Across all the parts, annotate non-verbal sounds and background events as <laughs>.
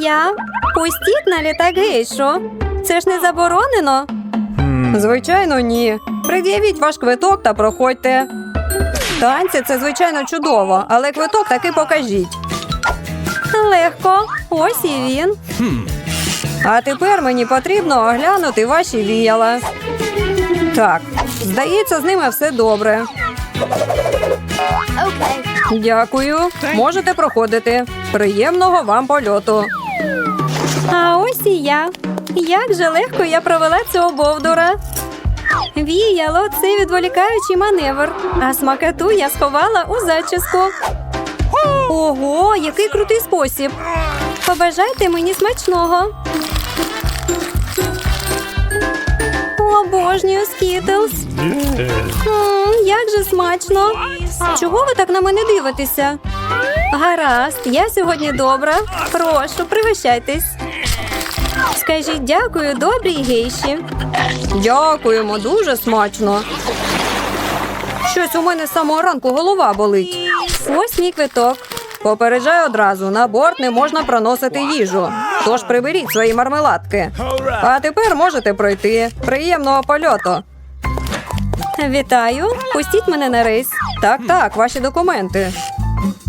я. Пустіть на літак гейшу. Це ж не заборонено. Звичайно, ні. Пред'явіть ваш квиток та проходьте. Танці це звичайно чудово, але квиток таки покажіть. Легко. Ось і він. А тепер мені потрібно оглянути ваші віяла. Так, здається, з ними все добре. Дякую. Можете проходити. Приємного вам польоту. А ось і я. Як же легко я провела цього бовдура. Віяло це відволікаючий маневр, а смакату я сховала у зачіску. Ого, який крутий спосіб. Побажайте мені смачного. Обожнюю скітлс. Як же смачно. Чого ви так на мене дивитеся? Гаразд, я сьогодні добра. Прошу, пригощайтесь. Скажіть дякую добрій гейші. Дякуємо, дуже смачно. Щось у мене з самого ранку голова болить. Ось мій квиток. Попереджаю одразу, на борт не можна проносити їжу. Тож приберіть свої мармеладки. А тепер можете пройти. Приємного польоту. Вітаю. Пустіть мене на рейс. Так, так, ваші документи.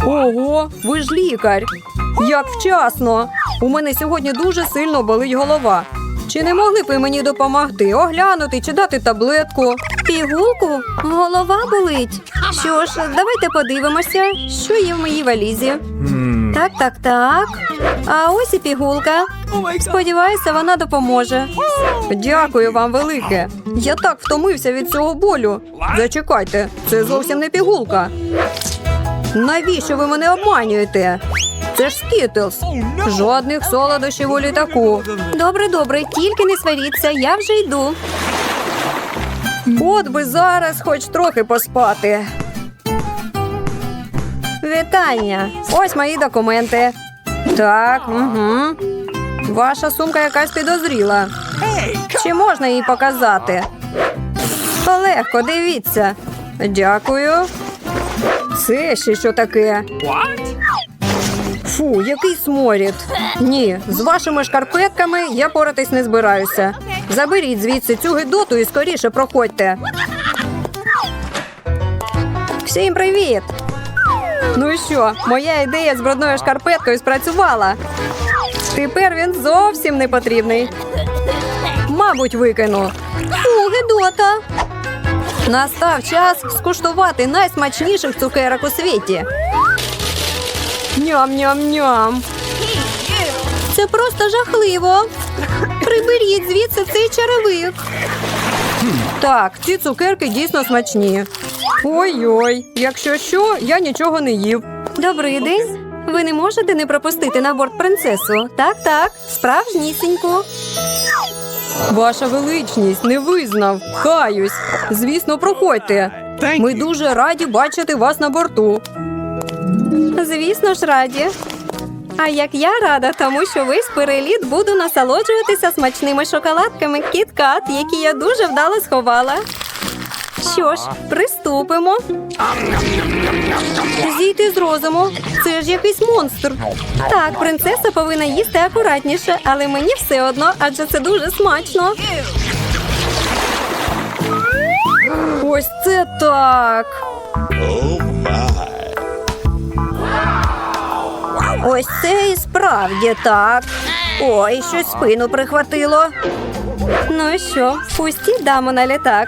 Ого, ви ж лікар. Як вчасно. У мене сьогодні дуже сильно болить голова. Чи не могли б ви мені допомогти, оглянути чи дати таблетку? Пігулку? Голова болить. Що ж, давайте подивимося, що є в моїй валізі. Так, так, так. А ось і пігулка. Сподіваюся, вона допоможе. Дякую вам велике. Я так втомився від цього болю. Зачекайте, це зовсім не пігулка. Навіщо ви мене обманюєте? Це ж скітлс. Жодних солодощів у літаку. Добре, добре, тільки не сваріться, я вже йду. От би зараз хоч трохи поспати. Вітання. Ось мої документи. Так, угу. Ваша сумка якась підозріла. Чи можна її показати? Легко, дивіться. Дякую. Це ще що таке? Фу, який сморід. Ні, з вашими шкарпетками я поратись не збираюся. Заберіть звідси цю гидоту і скоріше проходьте. Всім привіт! Ну і що, моя ідея з брудною шкарпеткою спрацювала. Тепер він зовсім не потрібний. Мабуть, викину. Фу, гидота. Настав час скуштувати найсмачніших цукерок у світі. Ням-ням-ням. Це просто жахливо. Приберіть звідси цей черевик. Так, ці цукерки дійсно смачні. Ой-ой, якщо що, я нічого не їв. Добрий день. Ви не можете не пропустити на борт принцесу. Так, так, справжнісіньку. Ваша величність не визнав. Хаюсь. Звісно, проходьте. Ми дуже раді бачити вас на борту. Звісно ж, раді. А як я рада, тому що весь переліт буду насолоджуватися смачними шоколадками кіт-кат, які я дуже вдало сховала. Що ж, приступимо. Зійти з розуму. Це ж якийсь монстр. Так, принцеса повинна їсти акуратніше, але мені все одно, адже це дуже смачно. Ось це так. Ось це і справді так. Ой, щось спину прихватило. Ну що, пустіть даму на літак.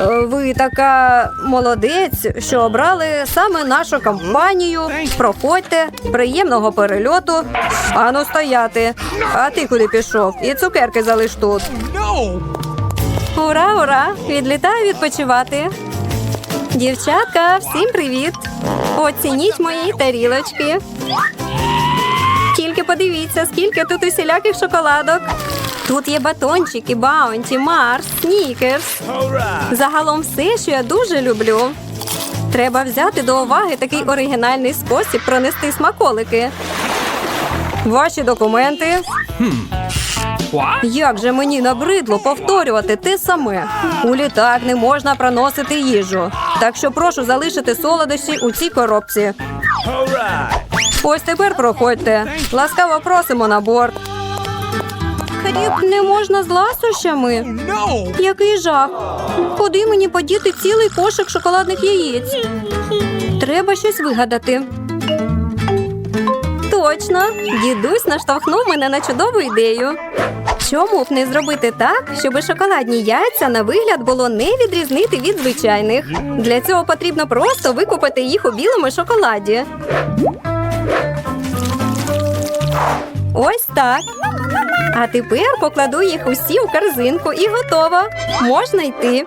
Ви така молодець, що обрали саме нашу компанію. Проходьте, приємного перельоту. Ану стояти. А ти куди пішов? І цукерки залиш тут. Ура, ура! Відлітаю відпочивати. Дівчатка, всім привіт! Оцініть мої тарілочки. Тільки подивіться, скільки тут усіляких шоколадок. Тут є батончики, баунті, марс, снікерс. Загалом все, що я дуже люблю. Треба взяти до уваги такий оригінальний спосіб пронести смаколики. Ваші документи. Як же мені набридло повторювати те саме. У літак не можна проносити їжу. Так що прошу залишити солодощі у цій коробці. Ось тепер проходьте. Ласкаво просимо на борт. Не можна з ласощами. Який жах. Куди мені подіти цілий кошик шоколадних яєць? Треба щось вигадати. Точно, дідусь наштовхнув мене на чудову ідею. Чому б не зробити так, щоб шоколадні яйця на вигляд було не відрізнити від звичайних? Для цього потрібно просто викупити їх у білому шоколаді. Ось так. А тепер покладу їх усі у корзинку і готово. Можна йти.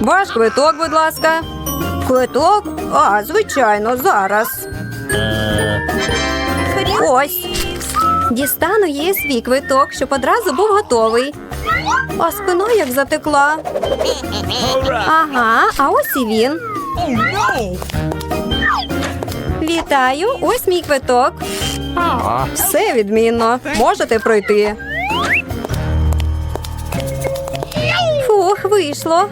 Ваш квиток, будь ласка. Квиток? А, звичайно, зараз. Ось. Дістану їй свій квиток, щоб одразу був готовий. А спина як затекла. Ага, а ось і він. Вітаю, ось мій квиток. Все відмінно. Можете пройти. Фух, вийшло.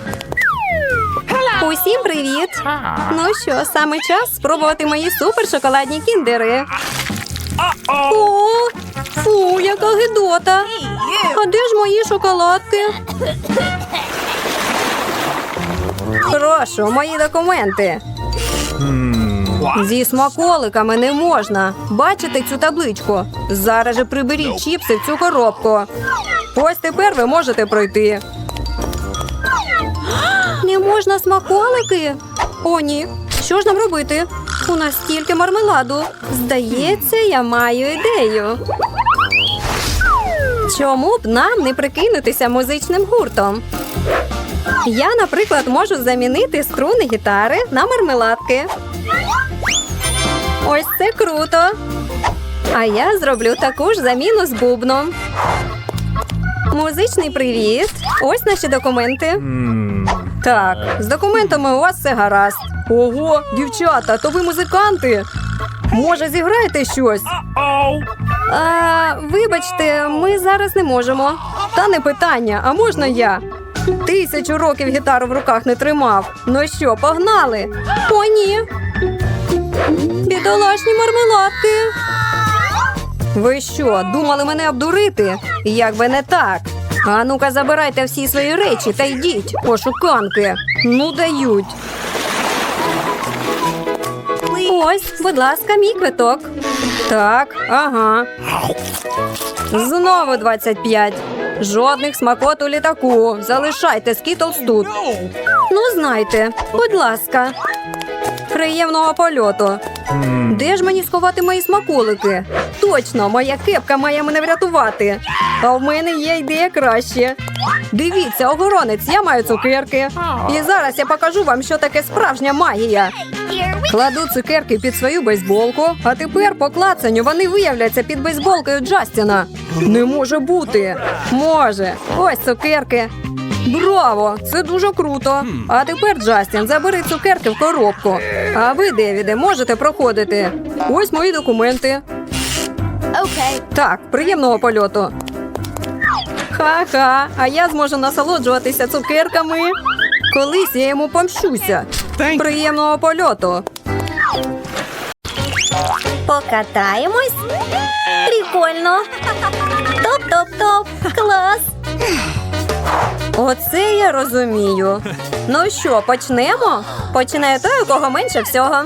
Усім привіт! Ну що, саме час спробувати мої супершоколадні кіндери. О, фу, яка гидота. А де ж мої шоколадки? Прошу, мої документи. Зі смаколиками не можна. Бачите цю табличку? Зараз же приберіть чіпси в цю коробку. Ось тепер ви можете пройти. Не можна смаколики? О, ні. Що ж нам робити? У нас стільки мармеладу. Здається, я маю ідею. Чому б нам не прикинутися музичним гуртом? Я, наприклад, можу замінити струни гітари на мармеладки. Ось це круто. А я зроблю таку ж заміну з бубном. Музичний привіт. Ось наші документи. Так, з документами у вас все гаразд. Ого, дівчата, то ви музиканти. Може, зіграєте щось? А, вибачте, ми зараз не можемо. Та не питання, а можна я? Тисячу років гітару в руках не тримав. Ну що, погнали? О, ні. Бідолашні мармеладки. Ви що, думали мене обдурити? Як би не так. А ну-ка, забирайте всі свої речі та йдіть, пошуканки. Ну дають. Ось, будь ласка, мій квиток. Так, ага. Знову 25. Жодних смакот у літаку. Залишайте скітлс тут. Ну, знайте, будь ласка. Приємного польоту. Де ж мені сховати мої смаколики? Точно, моя кепка має мене врятувати. А в мене є ідея краще. Дивіться, охоронець, я маю цукерки. І зараз я покажу вам, що таке справжня магія. Кладу цукерки під свою бейсболку, а тепер по клацанню вони виявляться під бейсболкою Джастіна. Не може бути. Може. Ось цукерки. Браво! Це дуже круто. А тепер, Джастін, забери цукерки в коробку. А ви, Девіде, можете проходити. Ось мої документи. Okay. Так, приємного польоту. Ха-ха, а я зможу насолоджуватися цукерками. Колись я йому помщуся. Приємного польоту. Покатаємось? Прикольно. Топ-топ-топ. Клас. Оце я розумію. Ну що, почнемо? Починає той, у кого менше всього.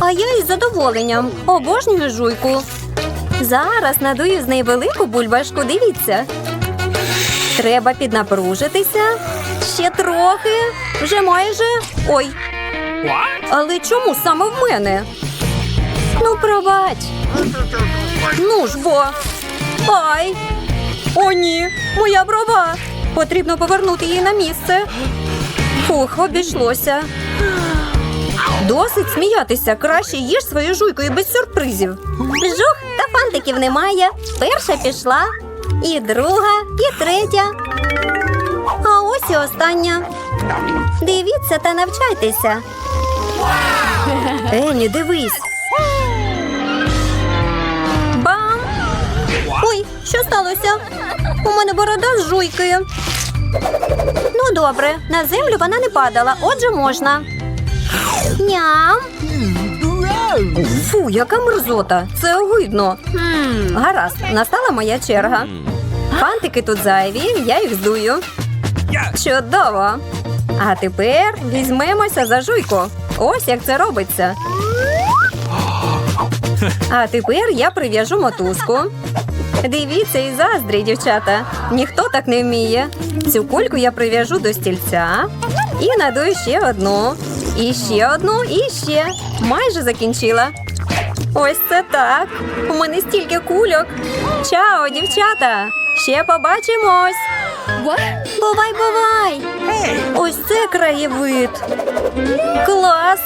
А я із задоволенням обожнюю жуйку. Зараз надую з неї велику бульбашку, дивіться. Треба піднапружитися. Ще трохи. Вже майже. Ой, але чому саме в мене? Ну, пробач. Ну ж бо. Ай. О, ні, моя брова. Потрібно повернути її на місце. Фух, обійшлося. Досить сміятися. Краще їж свою жуйку і без сюрпризів. Жух та фантиків немає. Перша пішла. І друга, і третя. А ось і остання. Дивіться та навчайтеся. Ені, дивись. Що сталося? У мене борода з жуйки. Ну добре, на землю вона не падала, отже можна. Ням. Фу, яка мерзота. Це огидно. Гаразд, настала моя черга. Фантики тут зайві, я їх здую. Чудово! А тепер візьмемося за жуйку. Ось як це робиться. <gasps> А тепер я прив'яжу мотузку. Дивіться і заздрі, дівчата. Ніхто так не вміє. Цю кульку я прив'яжу до стільця і надую ще одну. І ще одну, і ще. Майже закінчила. Ось це так. У мене стільки кульок. Чао, дівчата! Ще побачимось. Бувай, бувай! Ось це краєвид. Клас!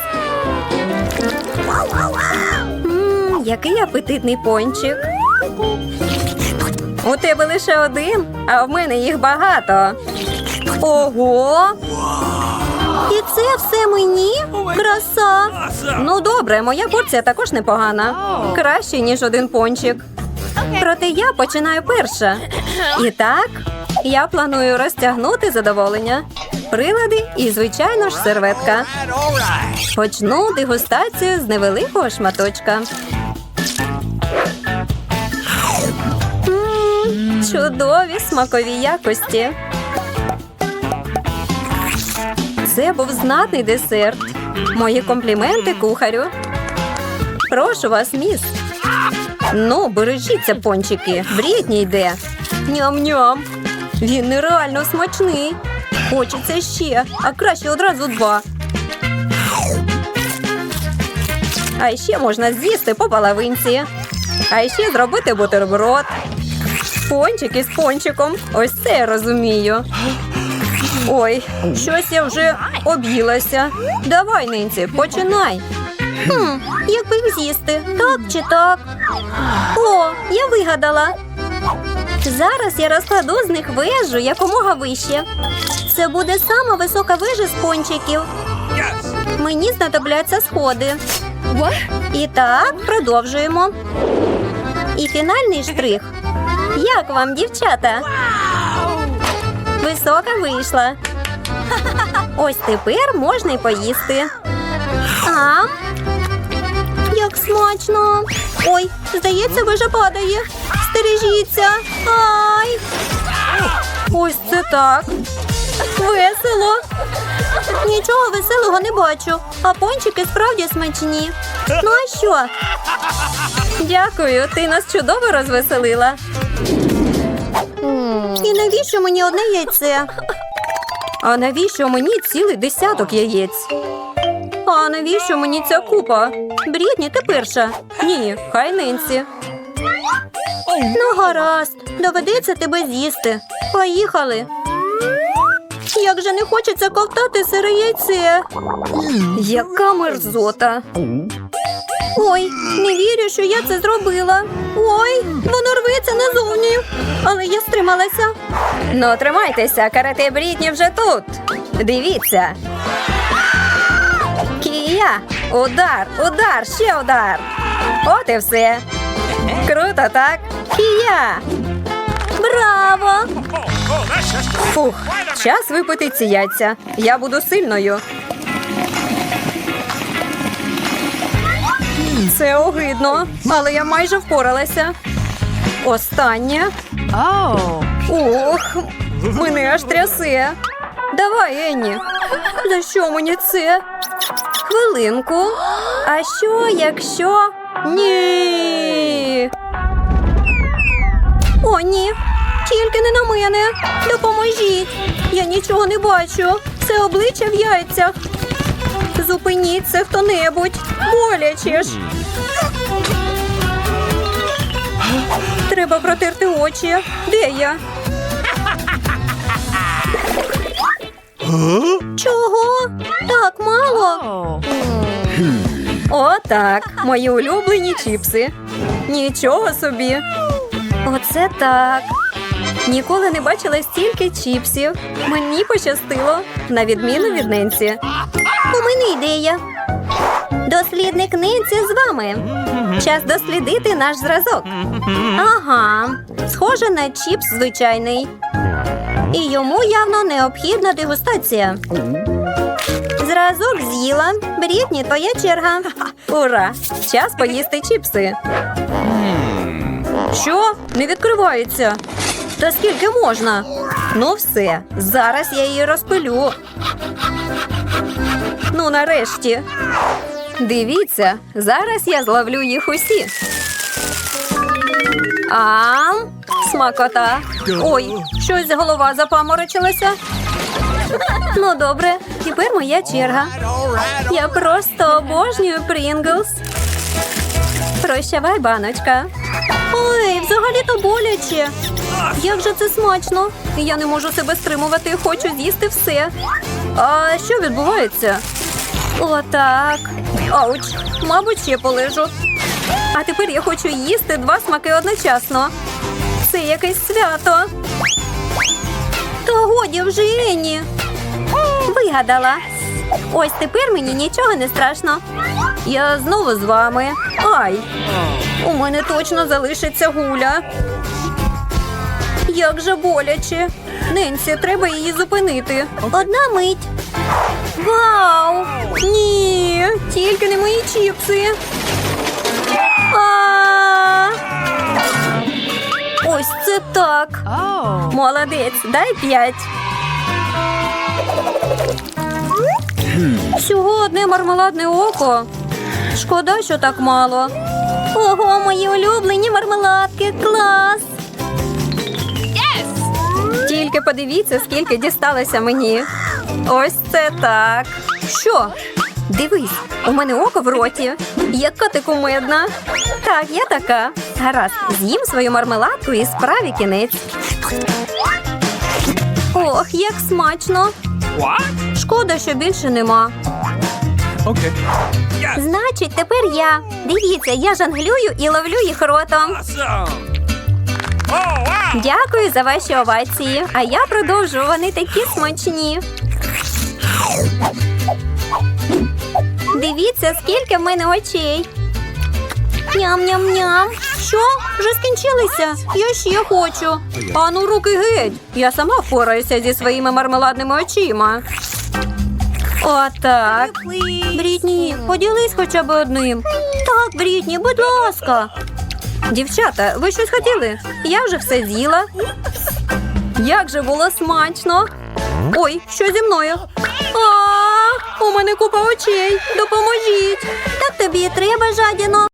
М, який апетитний пончик. У тебе лише один, а в мене їх багато. Ого! І це все мені? Краса! Ну добре, моя порція також непогана. Краще, ніж один пончик. Проте я починаю перша. І так, я планую розтягнути задоволення. Прилади і, звичайно ж, серветка. Почну дегустацію з невеликого шматочка. Чудові смакові якості. Це був знатний десерт. Мої компліменти кухарю. Прошу вас, міс. Ну, бережіться, пончики. Брітні йде. Ням-ням. Він нереально смачний. Хочеться ще, а краще одразу два. А ще можна з'їсти по половинці. А ще зробити бутерброд. Пончик із пончиком. Ось це я розумію. Ой, щось я вже об'їлася. Давай, Нинці, починай. Хм, як би їх з'їсти? Так чи так? О, я вигадала. Зараз я розкладу з них вежу якомога вище. Це буде сама висока вежа з пончиків. Мені знадобляться сходи. І так, продовжуємо. І фінальний штрих. Як вам, дівчата? Висока вийшла. <laughs> Ось тепер можна й поїсти. А? Як смачно. Ой, здається, вежа падає. Стережіться. Ай. Ось це так. Весело. Нічого веселого не бачу, а пончики справді смачні. Ну а що? Дякую, ти нас чудово розвеселила. І навіщо мені одне яйце? А навіщо мені цілий десяток яєць? А навіщо мені ця купа? Брітні, ти перша. Ні, хай нинці. Ну, гаразд, доведеться тебе з'їсти. Поїхали. Як же не хочеться ковтати сире яйце. Яка мерзота. Ой, не вірю, що я це зробила. Ой, воно рветься назовні. Я стрималася. Ну, тримайтеся, карате Брітні вже тут. Дивіться. Кія! Удар, удар, ще удар. От і все. Круто, так? Кія! Браво! Фух, час випити ці яйця. Я буду сильною. Це огидно, але я майже впоралася. Останнє. Ох, мене аж трясе. Давай, Енні. За що мені це? Хвилинку. А що, якщо. Ні. О, ні. Тільки не на мене. Допоможіть. Я нічого не бачу. Це обличчя в яйцях. Зупиніться хто-небудь. Боляче ж. Треба протерти очі. Де я? Чого? Так мало. Отак. Мої улюблені чіпси. Нічого собі. Оце так. Ніколи не бачила стільки чіпсів. Мені пощастило, на відміну від Ненсі. У мене ідея. Дослідник Ненсі з вами. Час дослідити наш зразок. Ага, схоже на чіпс звичайний. І йому явно необхідна дегустація. Зразок з'їла. Брітні, твоя черга. Ура! Час поїсти чіпси. Що? Не відкривається. Та скільки можна? Ну все, зараз я її розпилю. Ну, нарешті. Дивіться, зараз я зловлю їх усі. А, смакота. Ой, щось голова запаморочилася. Ну, добре, тепер моя черга. Я просто обожнюю Прінглс. Прощавай, баночка. Ой, взагалі-то боляче. Як же це смачно? Я не можу себе стримувати, хочу з'їсти все. А що відбувається? Отак. Ауч, мабуть, ще полежу. А тепер я хочу їсти два смаки одночасно. Це якесь свято. Та годі вже Ені. Вигадала. Ось тепер мені нічого не страшно. Я знову з вами. Ай! У мене точно залишиться гуля. Як же боляче. Ненсі, треба її зупинити. Одна мить. Вау! Ні, тільки не мої чіпси. А! Ось це так. Молодець, дай п'ять. Всього одне мармеладне око. Шкода, що так мало. Ого, мої улюблені мармеладки. Клас! Тільки подивіться, скільки дісталося мені. Ось це так. Що? Дивись, у мене око в роті. Яка ти кумедна. Так, я така. Гаразд, з'їм свою мармеладку і справі кінець. Ох, як смачно. What? Шкода, що більше нема. Okay. Yes. Значить, тепер я. Дивіться, я жонглюю і ловлю їх ротом. Awesome. Дякую за ваші овації. А я продовжу. Вони такі смачні. Дивіться, скільки в мене очей. Ням-ням-ням. Що? Вже скінчилися? Я ще хочу. Ану, руки геть. Я сама впораюся зі своїми мармеладними очима. Отак. Брітні, поділись хоча б одним. Так, Брітні, будь ласка. Дівчата, ви щось хотіли? Я вже все з'їла. Як же було смачно. Ой, що зі мною? А, у мене купа очей. Допоможіть. Так тобі і треба, жадіно.